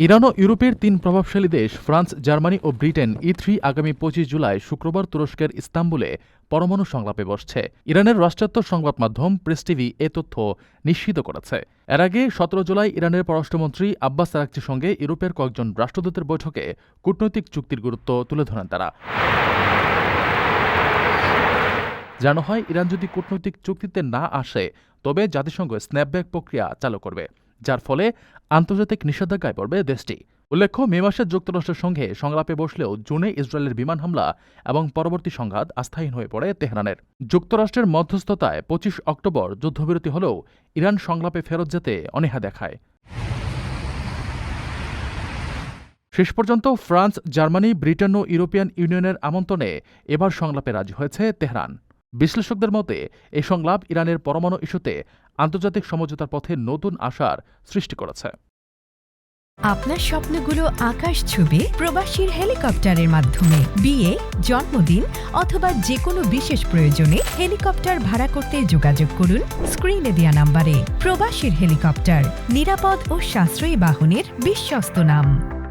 Iran ও ইউরোপের তিন প্রভাবশালী দেশ, ফ্রান্স, জার্মানি ও ব্রিটেন ই থ্রি আগামী পঁচিশ জুলাই শুক্রবার তুরস্কের ইস্তাম্বুলে পরমাণু সংলাপে বসছে। ইরানের রাষ্ট্রায়ত্ত সংবাদ মাধ্যম প্রেস টিভি এ তথ্য নিশ্চিত করেছে। এর আগে সতেরো জুলাই ইরানের পররাষ্ট্রমন্ত্রী আব্বাস আরাকচির সঙ্গে ইউরোপের কয়েকজন রাষ্ট্রদূতের বৈঠকে কূটনৈতিক চুক্তির গুরুত্ব তুলে ধরেন তারা। জানো হয়, ইরান যদি কূটনৈতিক চুক্তিতে না আসে, তবে জাতিসংঘ স্ন্যাপব্যাক প্রক্রিয়া চালু করবে। যার ফলে আন্তর্জাতিক নিষেধাজ্ঞায় পড়বে দেশটি। উল্লেখ্য, মে মাসে যুক্তরাষ্ট্রের সঙ্গে সংলাপে বসলেও জুনে ইসরায়েলের বিমান হামলা এবং পরবর্তী সংঘাত আস্থাহীন হয়ে পড়ে তেহরানের। যুক্তরাষ্ট্রের মধ্যস্থতায় পঁচিশ অক্টোবর যুদ্ধবিরতি হলেও ইরান সংলাপে ফেরত যেতে অনীহা দেখায়। শেষ পর্যন্ত ফ্রান্স, জার্মানি, ব্রিটেন ও ইউরোপিয়ান ইউনিয়নের আমন্ত্রণে এবার সংলাপে রাজি হয়েছে তেহরান। বিশ্লেষকদের মতে, এই সংলাপ ইরানের পরমাণু ইস্যুতে আন্তর্জাতিক সমঝোতার পথে নতুন আশার সৃষ্টি করেছে। আপনার স্বপ্নগুলো আকাশ ছুবে প্রবাসীর হেলিকপ্টারের মাধ্যমে। বিয়ে, জন্মদিন অথবা যে কোনো বিশেষ প্রয়োজনে হেলিকপ্টার ভাড়া করতে যোগাযোগ করুন স্ক্রিনে দেওয়া নাম্বারে। প্রবাসীর হেলিকপ্টার, নিরাপদ ও সাশ্রয়ী বাহনের বিশ্বস্ত নাম।